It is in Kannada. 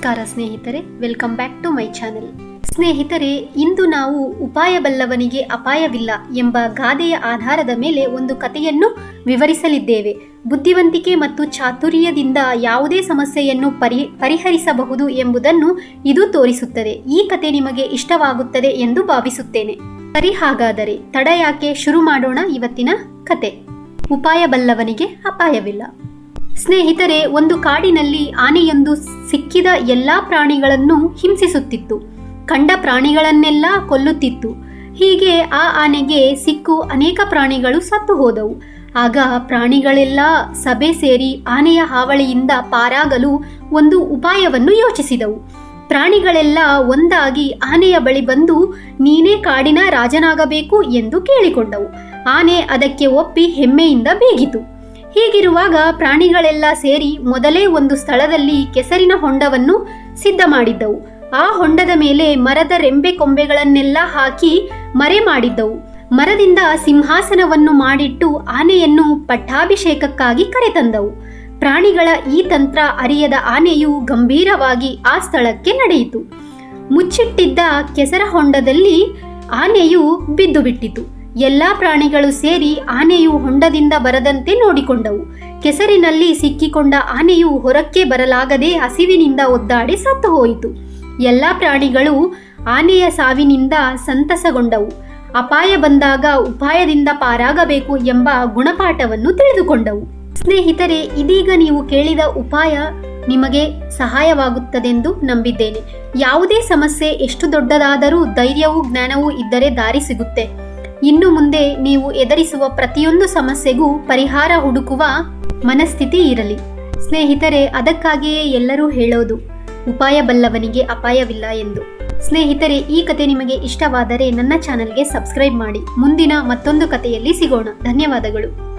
ನಮಸ್ಕಾರ ಸ್ನೇಹಿತರೆ welcome back to my channel ಸ್ನೇಹಿತರೆ, ಇಂದು ನಾವು ಉಪಾಯ ಬಲ್ಲವನಿಗೆ ಅಪಾಯವಿಲ್ಲ ಎಂಬ ಗಾದೆಯ ಆಧಾರದ ಮೇಲೆ ಒಂದು ಕಥೆಯನ್ನು ವಿವರಿಸಲಿದ್ದೇವೆ. ಬುದ್ಧಿವಂತಿಕೆ ಮತ್ತು ಚಾತುರ್ಯದಿಂದ ಯಾವುದೇ ಸಮಸ್ಯೆಯನ್ನು ಪರಿ, ಪರಿಹರಿಸಬಹುದು ಎಂಬುದನ್ನು ಇದು ತೋರಿಸುತ್ತದೆ. ಈ ಕತೆ ನಿಮಗೆ ಇಷ್ಟವಾಗುತ್ತದೆ ಎಂದು ಭಾವಿಸುತ್ತೇನೆ. ಸರಿ ಹಾಗಾದರೆ, ತಡ ಯಾಕೆ ಶುರು ಮಾಡೋಣ ಇವತ್ತಿನ ಕತೆ ಉಪಾಯ ಬಲ್ಲವನಿಗೆ ಅಪಾಯವಿಲ್ಲ. ಸ್ನೇಹಿತರೆ, ಒಂದು ಕಾಡಿನಲ್ಲಿ ಆನೆಯೊಂದು ಸಿಕ್ಕಿದ ಎಲ್ಲಾ ಪ್ರಾಣಿಗಳನ್ನು ಹಿಂಸಿಸುತ್ತಿತ್ತು. ಕಂಡ ಪ್ರಾಣಿಗಳನ್ನೆಲ್ಲ ಕೊಲ್ಲುತ್ತಿತ್ತು. ಹೀಗೆ ಆ ಆನೆಗೆ ಸಿಕ್ಕು ಅನೇಕ ಪ್ರಾಣಿಗಳು ಸತ್ತು ಹೋದವು. ಆಗ ಪ್ರಾಣಿಗಳೆಲ್ಲ ಸಭೆ ಸೇರಿ ಆನೆಯ ಹಾವಳಿಯಿಂದ ಪಾರಾಗಲು ಒಂದು ಉಪಾಯವನ್ನು ಯೋಚಿಸಿದವು. ಪ್ರಾಣಿಗಳೆಲ್ಲ ಒಂದಾಗಿ ಆನೆಯ ಬಳಿ ಬಂದು, ನೀನೇ ಕಾಡಿನ ರಾಜನಾಗಬೇಕು ಎಂದು ಕೇಳಿಕೊಂಡವು. ಆನೆ ಅದಕ್ಕೆ ಒಪ್ಪಿ ಹೆಮ್ಮೆಯಿಂದ ಬೀಗಿತು ಹೀಗಿರುವಾಗ ಪ್ರಾಣಿಗಳೆಲ್ಲ ಸೇರಿ ಮೊದಲೇ ಒಂದು ಸ್ಥಳದಲ್ಲಿ ಕೆಸರಿನ ಹೊಂಡವನ್ನು ಸಿದ್ಧ ಮಾಡಿದ್ದವು. ಆ ಹೊಂಡದ ಮೇಲೆ ಮರದ ರೆಂಬೆ ಕೊಂಬೆಗಳನ್ನೆಲ್ಲ ಹಾಕಿ ಮರೆ ಮಾಡಿದ್ದವು. ಮರದಿಂದ ಸಿಂಹಾಸನವನ್ನು ಮಾಡಿಟ್ಟು ಆನೆಯನ್ನು ಪಟ್ಟಾಭಿಷೇಕಕ್ಕಾಗಿ ಕರೆತಂದವು. ಪ್ರಾಣಿಗಳ ಈ ತಂತ್ರ ಅರಿಯದ ಆನೆಯು ಗಂಭೀರವಾಗಿ ಆ ಸ್ಥಳಕ್ಕೆ ನಡೆಯಿತು. ಮುಚ್ಚಿಟ್ಟಿದ್ದ ಕೆಸರ ಹೊಂಡದಲ್ಲಿ ಆನೆಯು ಬಿದ್ದು ಬಿಟ್ಟಿತು ಎಲ್ಲಾ ಪ್ರಾಣಿಗಳು ಸೇರಿ ಆನೆಯು ಹೊಂಡದಿಂದ ಬರದಂತೆ ನೋಡಿಕೊಂಡವು. ಕೆಸರಿನಲ್ಲಿ ಸಿಕ್ಕಿಕೊಂಡ ಆನೆಯು ಹೊರಕ್ಕೆ ಬರಲಾಗದೆ ಹಸಿವಿನಿಂದ ಒದ್ದಾಡಿ ಸತ್ತು ಹೋಯಿತು ಎಲ್ಲಾ ಪ್ರಾಣಿಗಳು ಆನೆಯ ಸಾವಿನಿಂದ ಸಂತಸಗೊಂಡವು. ಅಪಾಯ ಬಂದಾಗ ಉಪಾಯದಿಂದ ಪಾರಾಗಬೇಕು ಎಂಬ ಗುಣಪಾಠವನ್ನು ತಿಳಿದುಕೊಂಡವು. ಸ್ನೇಹಿತರೆ, ಇದೀಗ ನೀವು ಕೇಳಿದ ಉಪಾಯ ನಿಮಗೆ ಸಹಾಯವಾಗುತ್ತದೆಂದು ನಂಬಿದ್ದೇನೆ. ಯಾವುದೇ ಸಮಸ್ಯೆ, ಎಷ್ಟು ದೊಡ್ಡದಾದರೂ ಧೈರ್ಯವೂ ಜ್ಞಾನವೂ ಇದ್ದರೆ ದಾರಿ ಸಿಗುತ್ತೆ. ಇನ್ನು ಮುಂದೆ ನೀವು ಎದುರಿಸುವ ಪ್ರತಿಯೊಂದು ಸಮಸ್ಯೆಗೂ ಪರಿಹಾರ ಹುಡುಕುವ ಮನಸ್ಥಿತಿ ಇರಲಿ. ಸ್ನೇಹಿತರೆ, ಅದಕ್ಕಾಗಿಯೇ ಎಲ್ಲರೂ ಹೇಳೋದು, ಉಪಾಯ ಬಲ್ಲವನಿಗೆ ಅಪಾಯವಿಲ್ಲ ಎಂದು. ಸ್ನೇಹಿತರೆ, ಈ ಕತೆ ನಿಮಗೆ ಇಷ್ಟವಾದರೆ ನನ್ನ ಚಾನೆಲ್ಗೆ ಸಬ್ಸ್ಕ್ರೈಬ್ ಮಾಡಿ. ಮುಂದಿನ ಮತ್ತೊಂದು ಕಥೆಯಲ್ಲಿ ಸಿಗೋಣ. ಧನ್ಯವಾದಗಳು.